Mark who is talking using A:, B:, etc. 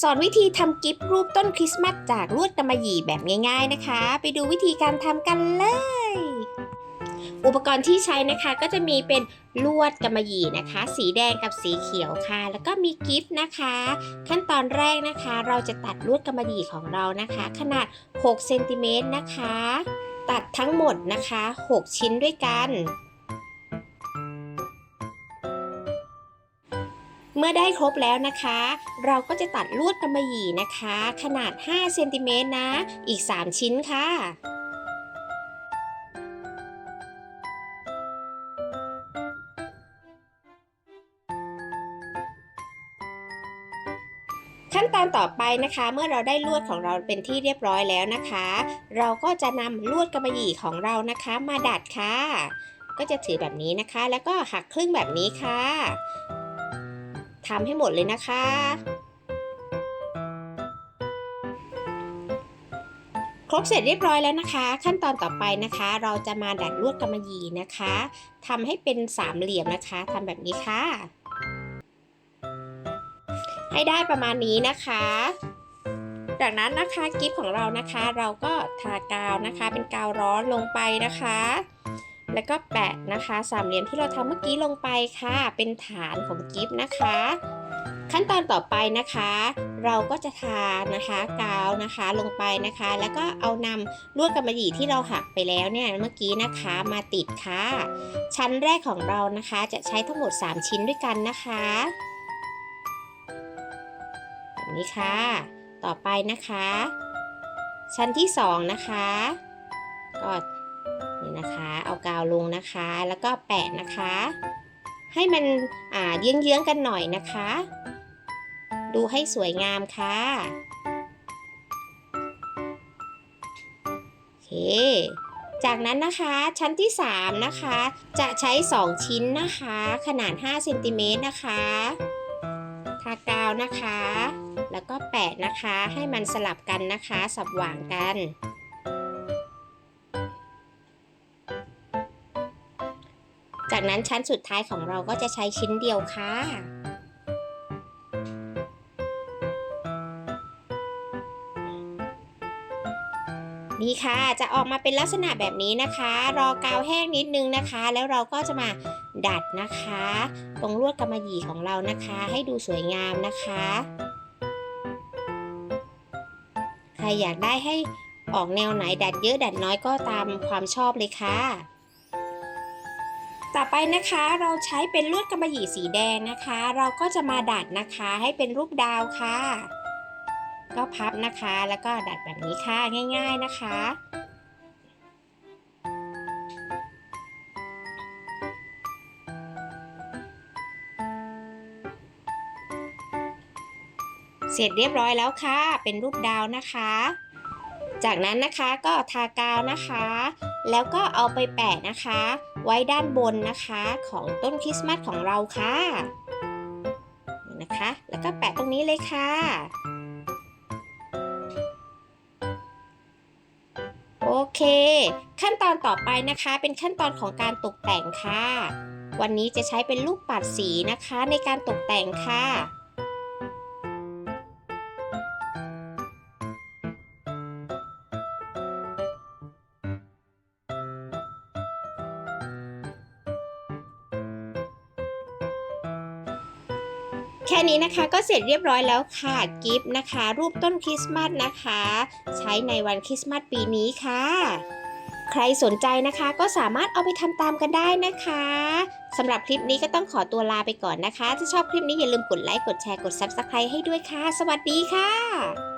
A: สอนวิธีทำกิฟต์รูปต้นคริสต์มาสจากลวดกำมะหยี่แบบง่ายๆนะคะ ไปดูวิธีการทำกันเลย อุปกรณ์ที่ใช้นะคะก็จะมีเป็นลวดกำมะหยี่นะคะ สีแดงกับสีเขียวค่ะ แล้วก็มีกิฟต์นะคะ ขั้นตอนแรกนะคะ เราจะตัดลวดกำมะหยี่ของเรานะคะ ขนาด6เซนติเมตรนะคะ ตัดทั้งหมดนะคะ 6 ชิ้นด้วยกัน เมื่อได้ครบแล้วนะคะ เราก็จะตัดลวดกำมะหยี่นะคะ ขนาด 5 เซนติเมตรนะ อีก 3 ชิ้นค่ะขั้นตอนต่อไปนะคะ เมื่อเราได้ลวดของเราเป็นที่เรียบร้อยแล้วนะคะ เราก็จะนำลวดกำมะหยี่ของเรานะคะ มาดัดค่ะ ก็จะถือแบบนี้นะคะ แล้วก็หักครึ่งแบบนี้ค่ะ ทำให้หมดเลยนะคะ ครบเสร็จเรียบร้อยแล้วนะคะ ขั้นตอนต่อไปนะคะ เราจะมาดัดลวดกำมะหยี่นะคะทำให้เป็นสามเหลี่ยมนะคะทำแบบนี้ค่ะ ให้ได้ประมาณนี้นะคะจากนั้นนะคะกิฟต์ของเรานะคะเราก็ทากาวนะคะ เป็นกาวร้อนลงไปนะคะ แล้วก็แปะนะคะสามเหลี่ยมที่เราทำเมื่อกี้ลงไปค่ะ เป็นฐานของกิฟต์นะคะ ขั้นตอนต่อไปนะคะ เราก็จะทานะคะกาวนะคะลงไปนะคะ แล้วก็เอานำลวดกำมะหยี่ที่เราหักไปแล้วเนี่ยเมื่อกี้นะคะมาติดค่ะ ชั้นแรกของเรานะคะจะใช้ทั้งหมด 3 ชิ้นด้วยกันนะคะแบบนี้ค่ะ ต่อไปนะคะ ชั้นที่ 2 นะคะก็ นะคะ เอากาวลงนะคะ แล้วก็แปะนะคะ ให้มันอ่าเยื้องๆกันหน่อยนะคะ ดูให้สวยงามค่ะโอเคจากนั้นนะคะชั้นที่ 3 นะคะ จะใช้ 2 ชิ้นนะคะ ขนาด5เซนติเมตรนะคะทากาวนะคะ แล้วก็แปะนะคะให้มันสลับกันนะคะ สับหว่างกัน จากนั้นชั้นสุดท้ายของเราก็จะใช้ชิ้นเดียวค่ะ นี่ค่ะจะออกมาเป็นลักษณะแบบนี้นะคะ รอกาวแห้งนิดนึงนะคะ แล้วเราก็จะมาดัดนะคะ ตรงลวดกำมะหยี่ของเรานะคะ ให้ดูสวยงามนะคะ ใครอยากได้ให้ออกแนวไหนดัดเยอะดัดน้อยก็ตามความชอบเลยค่ะ ต่อไปนะคะเราใช้เป็นลวดกำมะหยี่สีแดงนะคะ เราก็จะมาดัดนะคะให้เป็นรูปดาวค่ะ ก็พับนะคะแล้วก็ดัดแบบนี้ค่ะง่าย ๆนะคะเสร็จเรียบร้อยแล้วค่ะ เป็นรูปดาวนะคะ จากนั้นนะคะก็ทากาวนะคะ แล้วก็เอาไปแปะนะคะ ไว้ด้านบนนะคะของต้นคริสต์มาสของเราค่ะนี่นะคะ แล้วก็แปะตรงนี้เลยค่ะ โอเค ขั้นตอนต่อไปนะคะ เป็นขั้นตอนของการตกแต่งค่ะ วันนี้จะใช้เป็นลูกปัดสีนะคะในการตกแต่งค่ะ แค่นี้นะคะก็เสร็จเรียบร้อยแล้วค่ะกิฟต์นะคะ รูปต้นคริสต์มาสนะคะ ใช้ในวันคริสต์มาสปีนี้ค่ะ ใครสนใจนะคะก็สามารถเอาไปทำตามกันได้นะคะสำหรับคลิปนี้ก็ต้องขอตัวลาไปก่อนนะคะ ถ้าชอบคลิปนี้อย่าลืมกดไลค์กดแชร์กด Subscribe ให้ด้วยค่ะ สวัสดีค่ะ